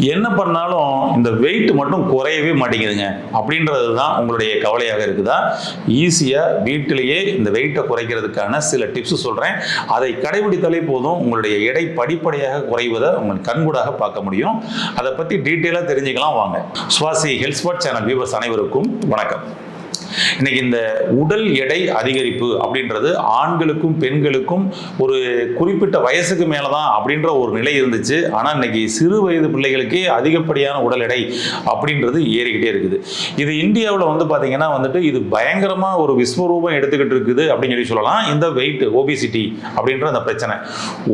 என்ன பண்ணாலும் இந்த வெயிட் மட்டும் குறையவே மாட்டேங்குதுங்க. அப்படின்றது தான் உங்களுடைய கவலையாக இருக்குதா? ஈஸியாக வீட்டிலேயே இந்த வெயிட்டை குறைக்கிறதுக்கான சில டிப்ஸ் சொல்கிறேன் அதை கடைபிடித்தாலே போதும் உங்களுடைய எடை படிப்படியாக குறைவதை உங்கள் கண்கூடாக பார்க்க முடியும். அதை பற்றி டீட்டெயிலாக தெரிஞ்சுக்கலாம் வாங்க. Swasi health spot channel viewers அனைவருக்கும் வணக்கம். இன்னைக்கு இந்த உடல் எடை அதிகரிப்பு அப்படின்றது ஆண்களுக்கும் பெண்களுக்கும் ஒரு குறிப்பிட்ட வயசுக்கு மேலே தான் அப்படின்ற ஒரு நிலை இருந்துச்சு. ஆனால் இன்னைக்கு சிறு வயது பிள்ளைகளுக்கே அதிகப்படியான உடல் எடை அப்படின்றது ஏறிக்கிட்டே இருக்குது. இது இந்தியாவில் வந்து பார்த்தீங்கன்னா வந்துட்டு இது பயங்கரமாக ஒரு விஸ்வரூபம் எடுத்துக்கிட்டு இருக்குது அப்படின்னு சொல்லி சொல்லலாம். இந்த வெயிட் ஒபிசிட்டி அப்படின்ற அந்த பிரச்சனை.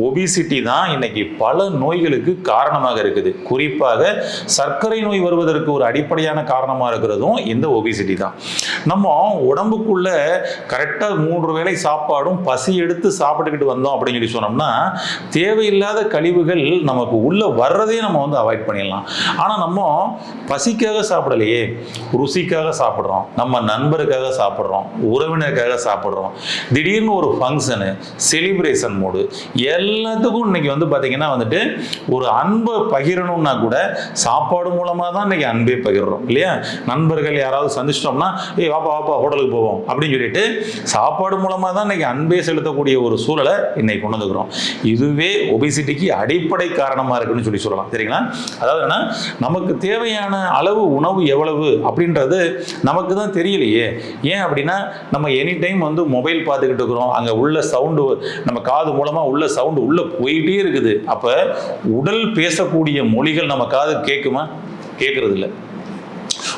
ஒபிசிட்டி தான் இன்னைக்கு பல நோய்களுக்கு காரணமாக இருக்குது. குறிப்பாக சர்க்கரை நோய் வருவதற்கு ஒரு அடிப்படையான காரணமாக இருக்கிறதும் இந்த ஒபிசிட்டி தான். நம்ம உடம்புக்குள்ள கரெக்டாக மூன்று வேளை சாப்பாடும் பசி எடுத்து சாப்பிட்டுக்கிட்டு வந்தோம் அப்படின்னு சொல்லி சொன்னோம்னா தேவையில்லாத கழிவுகள் நமக்கு உள்ளே வர்றதே நம்ம வந்து அவாய்ட் பண்ணிடலாம். ஆனால் நம்ம பசிக்காக சாப்பிடலையே ருசிக்காக சாப்பிட்றோம் நம்ம நண்பருக்காக சாப்பிட்றோம் உறவினருக்காக சாப்பிட்றோம் திடீர்னு ஒரு ஃபங்க்ஷனு செலிப்ரேஷன் மூடு எல்லாத்துக்கும் இன்னைக்கு வந்து பார்த்தீங்கன்னா வந்துட்டு ஒரு அன்பை பகிரணும்னா கூட சாப்பாடு மூலமாக தான் இன்னைக்கு அன்பே பகிர்றோம் இல்லையா? நண்பர்கள் யாராவது சந்திச்சிட்டோம்னா ஏ வாப்பா வாப்பா ஹோட்டலுக்கு போவோம் அப்படின்னு சொல்லிட்டு சாப்பாடு மூலமாக தான் இன்னைக்கு அன்பே செலுத்தக்கூடிய ஒரு சூழலை இன்னைக்கு கொண்டு வந்துக்கிறோம் இதுவே ஒபிசிட்டிக்கு அடிப்படை காரணமாக இருக்குன்னு சொல்லி சொல்லலாம். சரிங்களா? அதாவது என்ன நமக்கு தேவையான அளவு உணவு எவ்வளவு அப்படின்றது நமக்கு தான் தெரியலையே. ஏன் அப்படின்னா நம்ம எனி டைம் வந்து மொபைல் பார்த்துக்கிட்டு இருக்கிறோம். அங்கே உள்ள சவுண்டு நம்ம காது மூலமாக உள்ள சவுண்டு உள்ளே போயிட்டே இருக்குது. அப்போ உடல் பேசக்கூடிய மொழிகள் நம்ம காது கேட்குமா? கேட்குறது இல்லை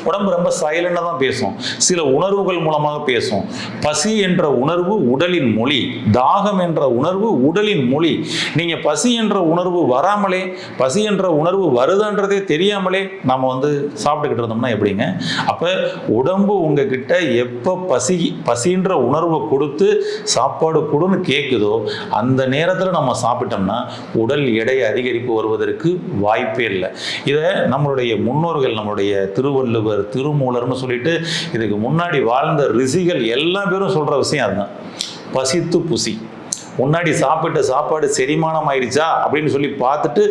உடம்பு ரொம்ப சைலண்டாக தான் பேசும். சில உணர்வுகள் மூலமாக பேசும். பசி என்ற உணர்வு உடலின் மொழி தாகம் என்ற உணர்வு உடலின் மொழி. நீங்கள் பசி என்ற உணர்வு வராமலே பசி என்ற உணர்வு வருதுன்றதே தெரியாமலே நம்ம வந்து சாப்பிட்டுக்கிட்டு இருந்தோம்னா எப்படிங்க? அப்போ உடம்பு உங்ககிட்ட எப்போ பசி பசின்ற உணர்வை கொடுத்து சாப்பாடு கொடுன்னு கேட்குதோ அந்த நேரத்தில் நம்ம சாப்பிட்டோம்னா உடல் எடை அதிகரிப்பு வருவதற்கு வாய்ப்பே இல்லை. இதை நம்மளுடைய முன்னோர்கள் நம்மளுடைய திருவள்ளுவர் திருமூலர்னு சொல்லிட்டு இதுக்கு முன்னாடி வாழ்ந்த ரிஷிகள் எல்லா பேரும் சொல்ற விஷயம் அதுதான். பசித்து புசி. முன்னாடி சாப்பிட்ட சாப்பாடு செரிமானம் ஆயிடுச்சா அப்படின்னு சொல்லி பார்த்துட்டு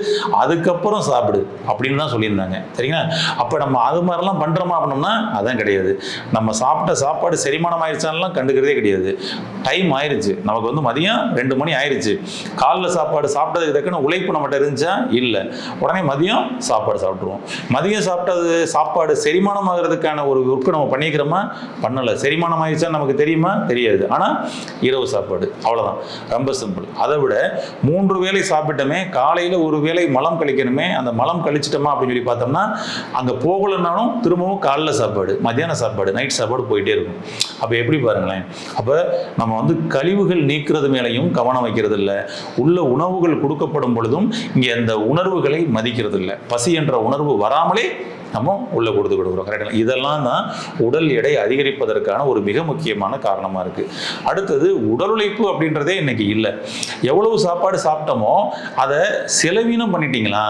அதுக்கப்புறம் சாப்பிடு அப்படின்னு தான் சொல்லியிருந்தாங்க. சரிங்களா? அப்போ நம்ம அது மாதிரிலாம் பண்ணுறோமா அப்படின்னா அதான் கிடையாது. நம்ம சாப்பிட்ட சாப்பாடு செரிமானம் ஆயிடுச்சான்லாம் கண்டுக்கிறதே கிடையாது. டைம் ஆயிடுச்சு நமக்கு வந்து மதியம் ரெண்டு மணி ஆயிடுச்சு காலைல சாப்பாடு சாப்பிட்டதுக்கு தக்கன உழைப்பு நம்மகிட்ட இருந்துச்சா? இல்லை. உடனே மதியம் சாப்பாடு சாப்பிட்ருவோம் மதியம் சாப்பிட்டது சாப்பாடு செரிமானம் ஆகிறதுக்கான ஒரு ஒர்க்கு நம்ம பண்ணிக்கிறோமா? பண்ணலை. செரிமானம் ஆயிடுச்சா நமக்கு தெரியுமா? தெரியாது. ஆனால் இரவு சாப்பாடு. அவ்வளோதான் ரொம்ப சிம்பிள் அதை விட மூன்று வேளை சாப்பிட்டோமே காலையில் ஒரு வேளை மலம் கழிக்கணுமே அந்த மலம் கழிச்சிட்டோமா அப்படின்னு சொல்லி பார்த்தோம்னா அங்கே போகலைன்னாலும் திரும்பவும் காலைல சாப்பாடு மத்தியான சாப்பாடு நைட் சாப்பாடு போயிட்டே இருக்கும். அப்போ எப்படி பாருங்களேன்? அப்போ நம்ம வந்து கழிவுகள் நீக்கிறது மேலையும் கவனம் வைக்கிறது இல்லை உள்ள உணவுகள் கொடுக்கப்படும் பொழுதும் இங்கே அந்த உணர்வுகளை மதிக்கிறது இல்லை பசி என்ற உணர்வு வராமலே நம்ம உள்ளே கொடுத்து கொடுக்குறோம். கரெக்டாக இதெல்லாம் தான் உடல் எடை அதிகரிப்பதற்கான ஒரு மிக முக்கியமான காரணமாக இருக்குது அடுத்தது உடல் உழைப்பு அப்படின்றதே இன்னைக்கு இல்லை. எவ்வளவு சாப்பாடு சாப்பிட்டோமோ அதை செலவீனம் பண்ணிட்டீங்களா?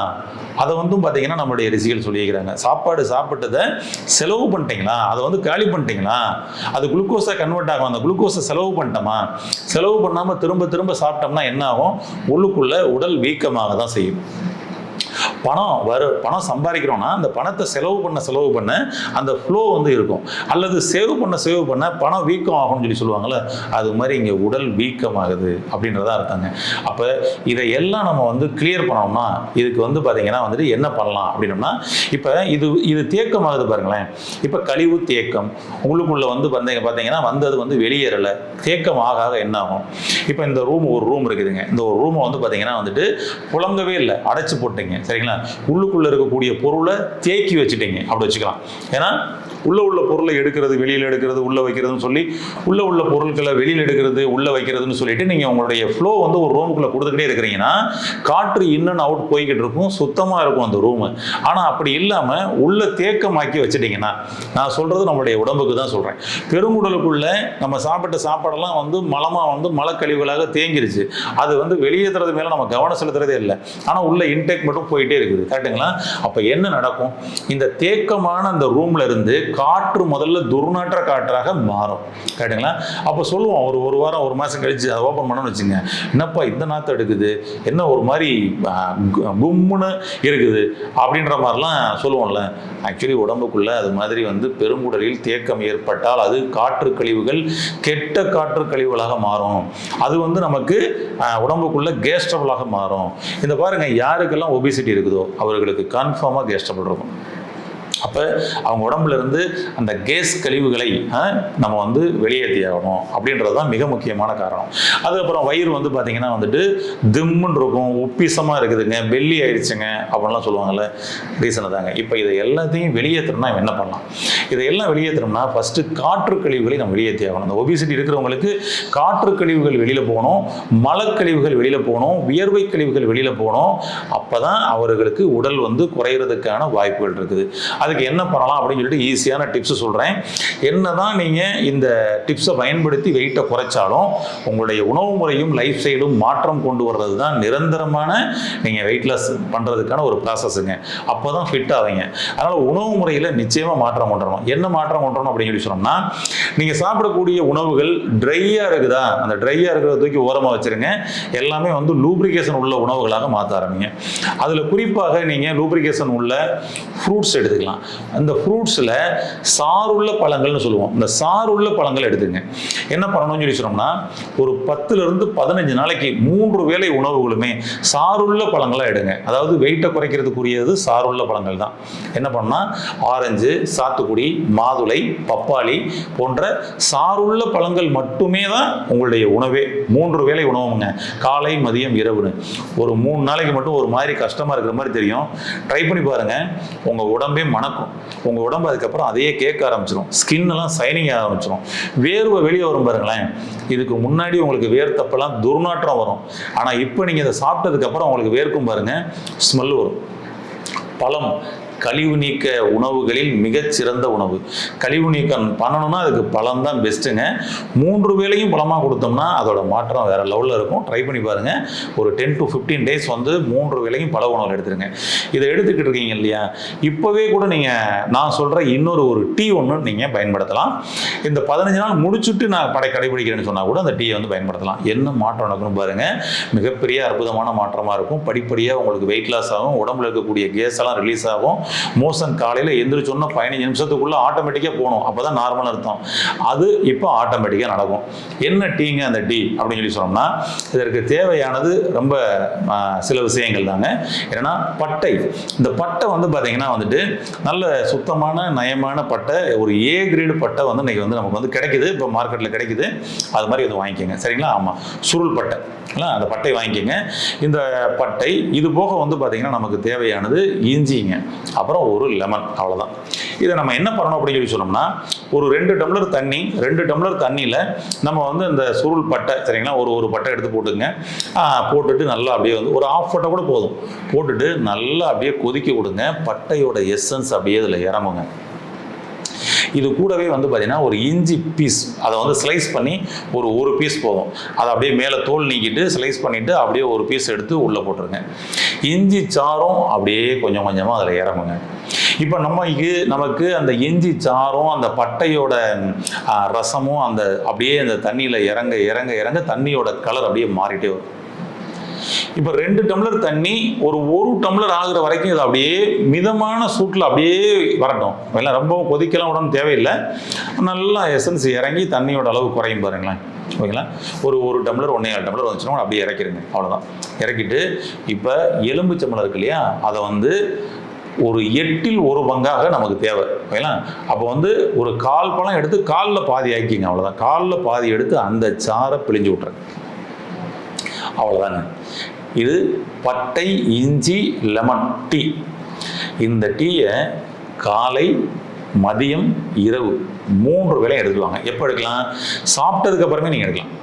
அதை வந்து பார்த்தீங்கன்னா நம்மளுடைய ரிசிகள் சொல்லியிருக்கிறாங்க. சாப்பாடு சாப்பிட்டதை செலவு பண்ணிட்டீங்களா? அதை வந்து காலி பண்ணிட்டீங்களா? அது குளுக்கோஸை கன்வெர்ட் ஆகும். அந்த குளுக்கோஸை செலவு பண்ணிட்டோமா? செலவு பண்ணாமல் திரும்ப திரும்ப சாப்பிட்டோம்னா என்ன ஆகும்? உள்ளுக்குள்ளே உடல் வீக்கமாக தான் செய்யும். பணம் வர பணம் சம்பாதிக்கிறோம்னா அந்த பணத்தை செலவு பண்ண செலவு பண்ண அந்த ஃப்ளோ வந்து இருக்கும். அல்லது சேவ் பண்ண சேவ் பண்ண பணம் வீக்கம் ஆகும்னு சொல்லி சொல்லுவாங்கள்ல அது மாதிரி இங்கே உடல் வீக்கமாகுது அப்படின்றதா இருக்காங்க. அப்போ இதை எல்லாம் நம்ம வந்து கிளியர் பண்ணோம்னா இதுக்கு வந்து பார்த்தீங்கன்னா வந்துட்டு என்ன பண்ணலாம் அப்படின்னோம்னா இப்போ இது இது தேக்கமாகுது பாருங்களேன். இப்போ கழிவு தேக்கம் உங்களுக்குள்ள வந்து வந்தீங்க பார்த்தீங்கன்னா வந்தது வந்து வெளியேறலை தேக்கம் ஆக ஆக என்ன ஆகும்? இப்போ இந்த ரூம் ஒரு ரூம் இருக்குதுங்க. இந்த ஒரு ரூமை வந்து பார்த்தீங்கன்னா வந்துட்டு புழங்கவே இல்லை அடைச்சு போட்டீங்க சரிங்களா? உள்ளுக்குள்ள இருக்கக்கூடிய பொருளை தேக்கி வச்சுட்டீங்க. அப்படி வச்சுக்கலாம். ஏன்னா உள்ள உள்ள பொருளை எடுக்கிறது வெளியில் எடுக்கிறது உள்ள வைக்கிறதுன்னு சொல்லி உள்ள உள்ள பொருட்களை வெளியில் எடுக்கிறது உள்ள வைக்கிறதுன்னு சொல்லிட்டு நீங்க உங்களுடைய ஃப்ளோ வந்து ஒரு ரூமுக்குள்ள கொடுத்துக்கிட்டே இருக்கிறீங்கன்னா காற்று இன் அவுட் போய்கிட்டு இருக்கும் சுத்தமா இருக்கும் அந்த ரூமு ஆனா அப்படி இல்லாம உள்ள தேக்கமாக்கி வச்சுட்டீங்கன்னா நான் சொல்றது நம்மளுடைய உடம்புக்கு தான் சொல்றேன். பெருங்குடலுக்குள்ள நம்ம சாப்பிட்ட சாப்பாடெல்லாம் வந்து மலமா வந்து மலக்கழிவுகளாக தேங்கிருச்சு. அது வந்து வெளியேற்றுறது மேல நம்ம கவனம் செலுத்துறதே இல்லை. ஆனா உள்ள இன்டேக் மட்டும் போயிட்டே இருக்குது. கரெக்டுங்களா அப்ப என்ன நடக்கும்? இந்த தேக்கமான அந்த ரூம்ல இருந்து காற்று முதல்ல துர்நாற்ற காற்றாக மாறும். கேட்டுங்களா? அப்போ சொல்லுவோம் ஒரு ஒரு வாரம் ஒரு மாதம் கழிச்சு அதை ஓப்பன் பண்ணோன்னு வச்சுங்க. என்னப்பா இந்த நாற்று எடுக்குது? என்ன ஒரு மாதிரி கும்முன்னு இருக்குது? அப்படின்ற மாதிரிலாம் சொல்லுவோம்ல. ஆக்சுவலி உடம்புக்குள்ள அது மாதிரி வந்து பெருங்குடலில் தேக்கம் ஏற்பட்டால் அது காற்று கழிவுகள் கெட்ட காற்று கழிவுகளாக மாறும். அது வந்து நமக்கு உடம்புக்குள்ள கேஸ்ட்ரபிளாக மாறும். இந்த பாருங்க யாருக்கெல்லாம் ஒபிசிட்டி இருக்குதோ அவர்களுக்கு கன்ஃபார்மாக கேஸ்ட்ரபிள் இருக்கும். அப்போ அவங்க உடம்புல இருந்து அந்த கேஸ் கழிவுகளை ஆ, நம்ம வந்து வெளியேற்றி ஆகணும் அப்படின்றது தான் மிக முக்கியமான காரணம். அதுக்கப்புறம் வயிறு வந்து பார்த்தீங்கன்னா வந்துட்டு திம்முன்னு இருக்கும் உப்பிசமாக இருக்குதுங்க வெள்ளி ஆயிடுச்சுங்க அப்படின்லாம் சொல்லுவாங்கல்ல ரீசன் தாங்க இப்போ இதை எல்லாத்தையும் வெளியேற்றணும்னா என்ன பண்ணலாம்? இதையெல்லாம் வெளியேற்றணும்னா ஃபஸ்ட்டு காற்று கழிவுகளை நம்ம வெளியேற்றி ஆகணும். அந்த ஒபிசிட்டி இருக்கிறவங்களுக்கு காற்று கழிவுகள் வெளியில் போகணும் மலக்கழிவுகள் வெளியில் போகணும் வியர்வை கழிவுகள் வெளியில் போகணும். அப்போ தான் அவர்களுக்கு உடல் வந்து குறையிறதுக்கான வாய்ப்புகள் இருக்குது. அதுக்கு என்ன பண்ணலாம் அப்படின்னு சொல்லிட்டு ஈஸியான டிப்ஸ் சொல்கிறேன் என்ன தான் நீங்கள் இந்த டிப்ஸை பயன்படுத்தி வெயிட்டை குறைச்சாலும் உங்களுடைய உணவு முறையும் லைஃப் ஸ்டைலும் மாற்றம் கொண்டு வர்றது தான் நிரந்தரமான நீங்கள் வெயிட் லாஸ் பண்ணுறதுக்கான ஒரு ப்ராசஸுங்க அப்போ தான் ஃபிட் ஆவீங்க. அதனால் உணவு முறையில் நிச்சயமாக மாற்றம் கொண்டு வரணும். என்ன மாற்றம் கொண்டு அப்படின்னு சொல்லி சொன்னோம்னா நீங்கள் சாப்பிடக்கூடிய உணவுகள் ட்ரையாக இருக்குதா? அந்த ட்ரையாக இருக்கிறத தூக்கி ஓரமாக வச்சிருங்க. எல்லாமே வந்து லூப்ரிகேஷன் உள்ள உணவுகளாக மாற்ற ஆரம்பிங்க. அதில் குறிப்பாக நீங்கள் லூப்ரிகேஷன் உள்ள ஃப்ரூட்ஸ் எடுத்துக்கலாம். அந்த ஃப்ரூட்ஸில் சாருள்ள பழங்கள்னு சொல்லுவோம். இந்த சாருள்ள பழங்கள் எடுத்துங்க. என்ன பண்ணணும்னு சொல்லி சொன்னோம்னா ஒரு பத்துலேருந்து பதினஞ்சு நாளைக்கு மூன்று வேலை உணவுகளுமே சாருள்ள பழங்களாக எடுங்க. அதாவது வெயிட்டை குறைக்கிறதுக்குரியது சாருள்ள பழங்கள் தான். என்ன பண்ணால் ஆரஞ்சு சாத்துக்குடி மாதுளை பப்பாளி போன்ற சாருள்ள பழங்கள் மட்டுமே தான் உங்களுடைய உணவே. மூன்று வேலை உணவுங்க. காலை மதியம் இரவுன்னு. ஒரு மூணு நாளைக்கு மட்டும் ஒரு மாதிரி கஷ்டமாக இருக்கிற மாதிரி தெரியும். ட்ரை பண்ணி பாருங்க. உங்கள் உடம்பே மணக்கும். உங்கள் உடம்பு அதுக்கப்புறம் அதையே கேட்க ஆரம்பிச்சிடும் ஸ்கின்னெல்லாம் சைனிங் ஆரம்பிச்சிடும் வேர்வை வெளியே வரும் பாருங்களேன். இதுக்கு முன்னாடி உங்களுக்கு வேர்த்தப்பெல்லாம் துர்நாற்றம் வரும். ஆனால் இப்போ நீங்கள் இதை சாப்பிட்டதுக்கப்புறம் உங்களுக்கு வேர்க்கும் பாருங்கள் ஸ்மெல் வரும். பழம் கழிவு நீக்க உணவுகளில் மிகச்சிறந்த உணவு. கழிவு நீக்கம் பண்ணணும்னா அதுக்கு பழம் தான் பெஸ்ட்டுங்க மூன்று வேளையும் பழமாக கொடுத்தோம்னா அதோட மாற்றம் வேறு லெவலில் இருக்கும். ட்ரை பண்ணி பாருங்கள் ஒரு டென் டு ஃபிஃப்டீன் டேஸ் வந்து மூன்று வேளையும் பழ உணவு எடுத்துருங்க. இதை எடுத்துக்கிட்டு இருக்கீங்க இல்லையா? இப்போவே கூட நீங்கள் நான் சொல்கிற இன்னொரு ஒரு டீ ஒன்று நீங்கள் பயன்படுத்தலாம். இந்த பதினஞ்சு நாள் முடிச்சுட்டு நான் படை கடைபிடிக்கிறேன்னு சொன்னால் கூட அந்த டீயை வந்து பயன்படுத்தலாம். என்ன மாற்றம் நடக்கணும் பாருங்கள் மிகப்பெரிய அற்புதமான மாற்றமாக இருக்கும். படிப்படியாக உங்களுக்கு வெயிட் லாஸ் ஆகும். உடம்புல இருக்கக்கூடிய கேஸ் எல்லாம் ரிலீஸ் ஆகும். மோஷன் காலையில் எந்திரிச்சோன்னா பதினஞ்சு நிமிஷத்துக்குள்ள ஆட்டோமேட்டிக்காக போகணும். அப்போ தான் நார்மல் அர்த்தம். அது இப்போ ஆட்டோமேட்டிக்காக நடக்கும். என்ன டீங்க அந்த டீ அப்படின்னு சொல்லி சொன்னோம்னா இதற்கு தேவையானது ரொம்ப சில விஷயங்கள் தாங்க. என்னன்னா பட்டை. இந்த பட்டை வந்து பார்த்தீங்கன்னா வந்துட்டு நல்ல சுத்தமான நயமான பட்டை. ஒரு ஏ கிரேடு பட்டை வந்து இன்னைக்கு வந்து நமக்கு வந்து கிடைக்குது. இப்போ மார்க்கெட்டில் கிடைக்குது. அது மாதிரி வந்து வாங்கிக்கோங்க. சரிங்களா? ஆமாம் சுருள் பட்டை. அந்த பட்டை வாங்கிக்கோங்க. இந்த பட்டை இது போக வந்து பார்த்தீங்கன்னா நமக்கு தேவையானது இஞ்சிங்க. அப்புறம் ஒரு லெமன் அவ்வளோதான் இதை நம்ம என்ன பண்ணணும் அப்படின்னு சொல்லி சொன்னோம்னா ஒரு ரெண்டு டம்ளர் தண்ணி ரெண்டு டம்ளர் தண்ணியில் நம்ம வந்து இந்த சுருள் பட்டை சரிங்களா? ஒரு ஒரு பட்டை எடுத்து போட்டுங்க போட்டுட்டு நல்லா அப்படியே வந்து ஒரு ஆஃப் பட்டை கூட போதும். போட்டுட்டு நல்லா அப்படியே கொதிக்க விடுங்க. பட்டையோட எசன்ஸ் அப்படியே இதில் இறங்குங்க. இது கூடவே வந்து பார்த்தீங்கன்னா ஒரு இஞ்சி பீஸ் அதை வந்து ஸ்லைஸ் பண்ணி ஒரு ஒரு பீஸ் போதும். அதை அப்படியே மேலே தோல் நீக்கிட்டு ஸ்லைஸ் பண்ணிவிட்டு அப்படியே ஒரு பீஸ் எடுத்து உள்ளே போட்டுருங்க. இஞ்சி சாரும் அப்படியே கொஞ்சம் கொஞ்சமாக அதில் இறங்குங்க. இப்போ நமக்கு நமக்கு அந்த இஞ்சி சாரும் அந்த பட்டையோட ரசமும் அந்த அப்படியே அந்த தண்ணியில் இறங்க இறங்க இறங்க தண்ணியோட கலர் அப்படியே மாறிட்டே வரும். இப்போ ரெண்டு டம்ளர் தண்ணி ஒரு ஒரு டம்ளர் ஆகுற வரைக்கும் இது அப்படியே மிதமான சூட்டில் அப்படியே வரட்டும். எல்லாம் ரொம்பவும் கொதிக்கலாம் உடம்பு தேவையில்லை. நல்லா எசன்ஸ் இறங்கி தண்ணியோட அளவு குறையும் பாருங்களேன். ஓகேங்களா? ஒரு ஒரு டம்ளர் ஒன்றே ஏழு டம்ளர் வந்துச்சுன்னா அப்படியே இறக்கிடுங்க அவ்வளோதான் இறக்கிட்டு இப்போ எலும்புச்சம்பளம் இருக்கு இல்லையா? அதை வந்து ஒரு எட்டில் ஒரு பங்காக நமக்கு தேவை. ஓகேங்களா? அப்போ வந்து ஒரு கால் பழம் எடுத்து காலில் பாதி ஆக்கிங்க அவ்வளோதான் காலில் பாதி எடுத்து அந்த சாரை பிழிஞ்சு விட்ருங்க அவ்வளோதாங்க இது பட்டை இஞ்சி லெமன் டீ இந்த டீயை காலை மதியம் இரவு மூன்று வேலையும் எடுத்துக்குவாங்க எப்போ எடுக்கலாம்? சாப்பிட்டதுக்கு அப்புறமே நீங்கள் எடுக்கலாம்.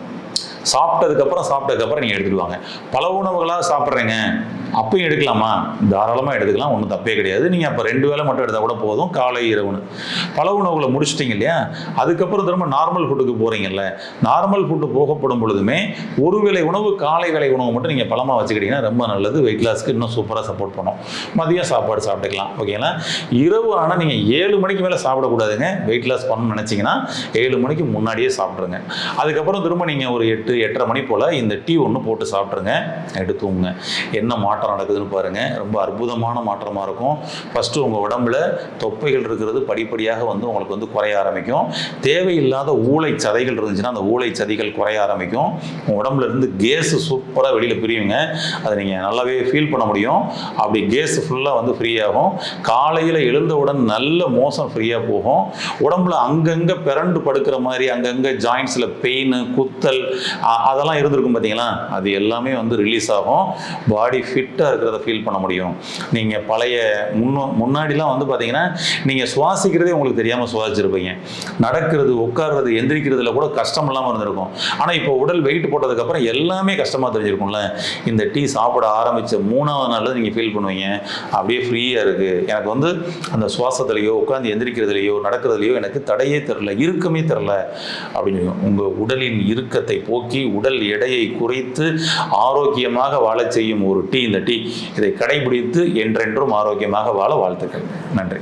சாப்பிட்டதுக்கப்புறம் சாப்பிட்டதுக்கப்புறம் நீங்கள் எடுத்துக்குவாங்க பல உணவுகளாக சாப்பிட்றீங்க. அப்பயும் எடுக்கலாமா? தாராளமாக எடுத்துக்கலாம் ஒன்றும் தப்பே கிடையாது. நீங்கள் அப்போ ரெண்டு வேளை மட்டும் எடுத்தால் கூட போதும் காலை இரவுன்னு பல உணவுகளை முடிச்சிட்டிங்க இல்லையா? அதுக்கப்புறம் திரும்ப நார்மல் ஃபுட்டுக்கு போகிறீங்கல்ல நார்மல் ஃபுட்டு போகப்படும் பொழுதுமே ஒரு வேளை உணவு காலை வேலை உணவு மட்டும் நீங்கள் பழமாக வச்சுக்கிட்டிங்கன்னா ரொம்ப நல்லது. வெயிட் லாஸ்க்கு இன்னும் சூப்பராக சப்போர்ட் பண்ணும். மதியம் சாப்பாடு சாப்பிட்டுக்கலாம் ஓகேங்களா இரவு ஆனால் நீங்கள் ஏழு மணிக்கு மேலே சாப்பிடக்கூடாதுங்க. வெயிட் லாஸ் பண்ணணும்னு நினச்சிங்கன்னா ஏழு மணிக்கு முன்னாடியே சாப்பிட்ருங்க அதுக்கப்புறம் திரும்ப நீங்கள் ஒரு எட்டு எட்டரை மணி போல் இந்த டீ ஒன்று போட்டு சாப்பிட்ருங்க எடுத்து என்ன மாற்றம் மாற்றம் நடக்குதுன்னு பாருங்கள் ரொம்ப அற்புதமான மாற்றமாக இருக்கும். ஃபஸ்ட்டு உங்கள் உடம்புல தொப்பைகள் இருக்கிறது படிப்படியாக வந்து உங்களுக்கு வந்து குறைய ஆரம்பிக்கும். தேவையில்லாத ஊளை சதைகள் இருந்துச்சுன்னா அந்த ஊளை சதிகள் குறைய ஆரம்பிக்கும். உங்கள் உடம்புல இருந்து கேஸு சூப்பராக வெளியில் பிரியுங்க. அதை நீங்கள் நல்லாவே ஃபீல் பண்ண முடியும். அப்படி கேஸ் ஃபுல்லாக வந்து ஃப்ரீயாகும் காலையில் எழுந்தவுடன் நல்ல மோசம் ஃப்ரீயாக போகும். உடம்புல அங்கங்கே பிறண்டு படுக்கிற மாதிரி அங்கங்கே ஜாயின்ஸில் பெயின் குத்தல் அதெல்லாம் இருந்திருக்கும் பார்த்தீங்களா அது எல்லாமே வந்து ரிலீஸ் ஆகும். பாடி ஃபிட் ஃபிட்டாக இருக்கிறத ஃபீல் பண்ண முடியும். நீங்கள் பழைய முன்னோ முன்னாடிலாம் வந்து பார்த்தீங்கன்னா நீங்கள் சுவாசிக்கிறதே உங்களுக்கு தெரியாமல் சுவாசிச்சிருப்பீங்க. நடக்கிறது உட்கார்றது எந்திரிக்கிறதுல கூட கஷ்டம் இல்லாமல் இருந்திருக்கும். ஆனால் இப்போ உடல் வெயிட் போட்டதுக்கப்புறம் எல்லாமே கஷ்டமாக தெரிஞ்சிருக்கும்ல. இந்த டீ சாப்பிட ஆரம்பித்த மூணாவது நாளில் நீங்கள் ஃபீல் பண்ணுவீங்க. அப்படியே ஃப்ரீயாக இருக்குது எனக்கு வந்து அந்த சுவாசத்துலையோ உட்காந்து எந்திரிக்கிறதுலையோ நடக்கிறதுலையோ எனக்கு தடையே தெரில இறுக்கமே தெரில அப்படின்னு உங்கள் உடலின் இறுக்கத்தை போக்கி உடல் எடையை குறைத்து ஆரோக்கியமாக வாழச் செய்யும் ஒரு டீ இந்த இல்லாட்டி இதை கடைபிடித்து என்றென்றும் ஆரோக்கியமாக வாழ வாழ்த்துக்கள். நன்றி.